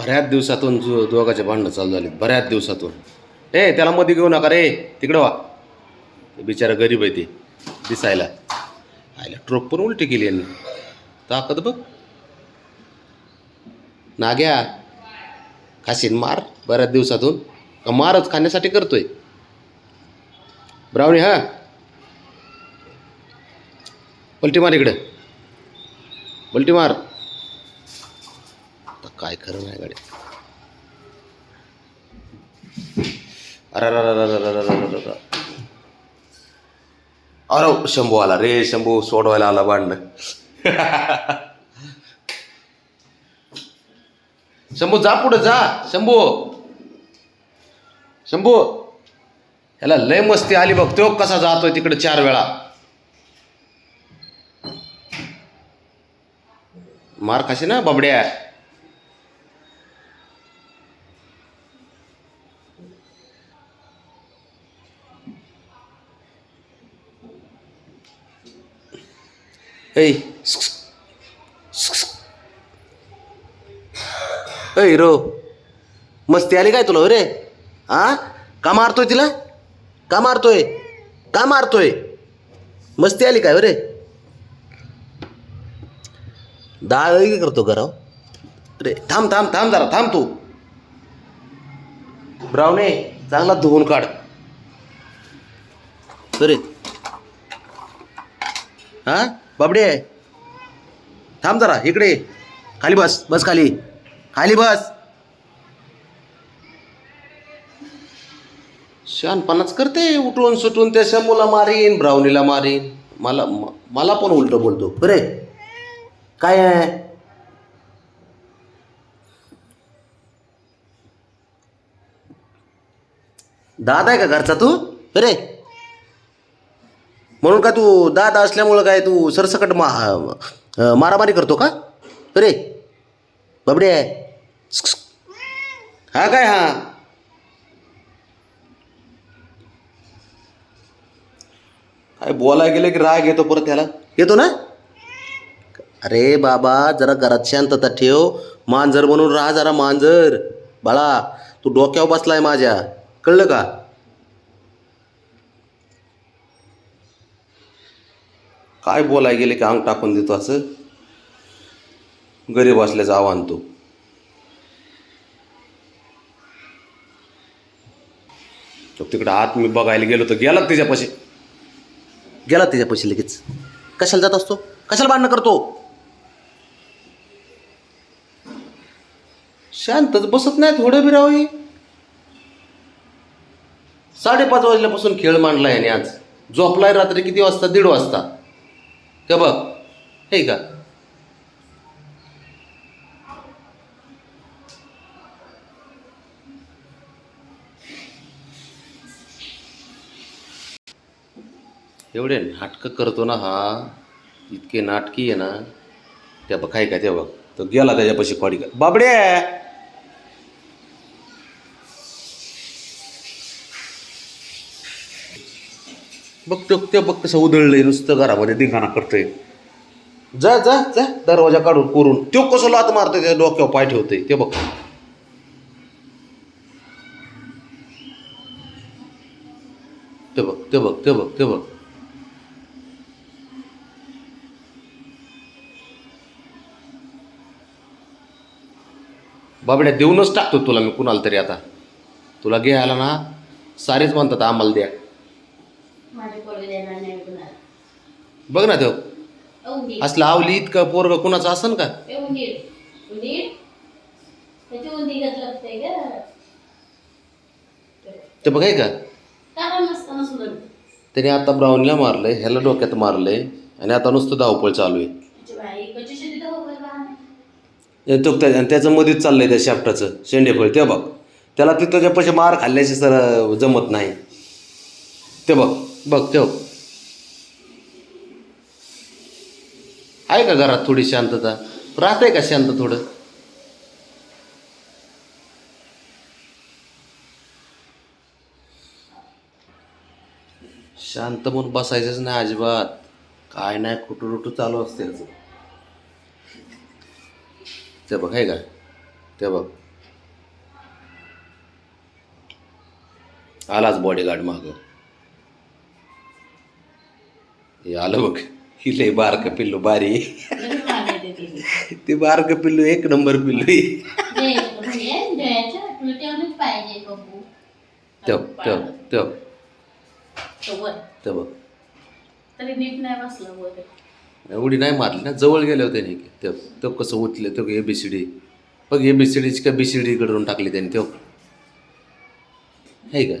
बऱ्याच दिवसातून जो दोघाचे भांडणं चालू झाले बऱ्याच दिवसातून. ए त्याला मध्ये घेऊ नका रे. तिकडं वा बिचारा गरीब आहे ते दिसायला. आयला ट्रोप पण उलटी केली यांनी. ताकद बघ. नाग्या खाशीन मार बऱ्याच दिवसातून. का मारच खाण्यासाठी करतोय? ब्रावणी हा? पलटी मार इकडं. पलटी मार. आता काय खरं नाही गाडी. अरे अरे शंभू आला रे शंभू सोडवायला आला भांड शंभू जा पुढे जा शंभू शंभू ह्याला लय मस्ती आली बघ तो कसा जातोय तिकडे चार वेळा मार खाशी ना बाबड्या ऐ रो मस्ती आली काय तुला रे हा का मारतोय तिला? का मारतोय? का मारतोय? मस्ती आली काय रे दहा वेळी करतो कराव रे थांब थांब थांब जरा थांब तू. ब्रावणे चांगला धुवून काढ. रे हा बाबडे. थांब जरा इकडे. खाली बस बस खाली. खाली बस. शहाणपणाच करते उठून सुटून त्या शंभूला मारीन ब्रावणीला मारीन. मला मला पण उलट बोलतो. बरे. काय आहे? दादा आहे का घरचा तू? अरे म्हणून का तू दादा असल्यामुळं काय तू सरसकट मा अं, मारामारी करतो का? अरे बाबडे. हा काय हा? काय बोलायला गेलं की राग येतो परत त्याला? येतो ना? अरे बाबा जरा घरात शांतता ठेव. मांजर म्हणून राहा जरा मांजर. बाळा तू डोक्यावर बसलाय माझ्या. कळलं का? काय बोलाय गेले की अंग टाकून देतो असं? गरीब असल्याचं आव्हान तो. तिकडे तिकडं आत मी बघायला गेलो तर गेला त्याच्यापाशी गेला त्याच्यापाशी लगेच? कशाला जात असतो? कशाला भांडणं करतो? शांतच बसत नाही थोडं बिराव साडेपाच वाजल्यापासून खेळ मांडला याने आज. झोपलाय रात्री किती वाजता? दीड वाजता. ते बघ हे का? एवढे नाटकं करतो ना हा इतके नाटकी आहे ना त्या बघ काय काय ते बघ. तो गेला त्याच्यापाशी पाडी का बाबडे बघ तो ते बघ कसं उधळलंय नुसतं घरामध्ये धिंगाणा करतोय. जा जा जा दरवाजा काढून कोरून. तो कसं लात मारतोय त्या डोक्यावर पाय ठेवतोय ते बघ. ते बघ ते बघ ते बघ ते बघ. बाबड्या देऊनच टाकतो तुला मी कुणाला तरी आता. तुला घ्यायला ना सारेच म्हणतात आम्हाला द्या माझे पोरगे देणार नाही कुणाला बघ ना तो. असलं आवली इतकं पोरग कुणाचं असन का? ते बघाय का? त्याने आता ब्राऊनला मारलंय ह्याला डोक्यात मारलंय आणि आता नुसतं धावपळ चालू आहे. तो त्याचं मध्येच चाललंय त्या शाफ्टाचं शेंडेफळ ते बघ. त्याला ते त्याच्यापाशी मार खाल्ल्याशी सर जमत नाही. ते बघ बघ ते बघ. आहे का घरात थोडी शांतता? राहते का शांत थोडं? शांत म्हणून बसायचंच नाही अजिबात. काय नाही कुठं रुटू चालू असते याचं ते बघ आहे का ते बघ. आलाच बॉडीगार्ड मागं. हे आलं बघ. ही लय बारक पिल्लू बारी ते बारक पिल्लू एक नंबर पिल्लू ठेव ठेव ठेव ठेव बघ नाही एवढी नाही मारली ना जवळ गेले होते नाही ते तो कसं उठले तो ए बी सी डी बघ ए बी सी डीची का बी सी डी कडून टाकली त्याने तो आहे का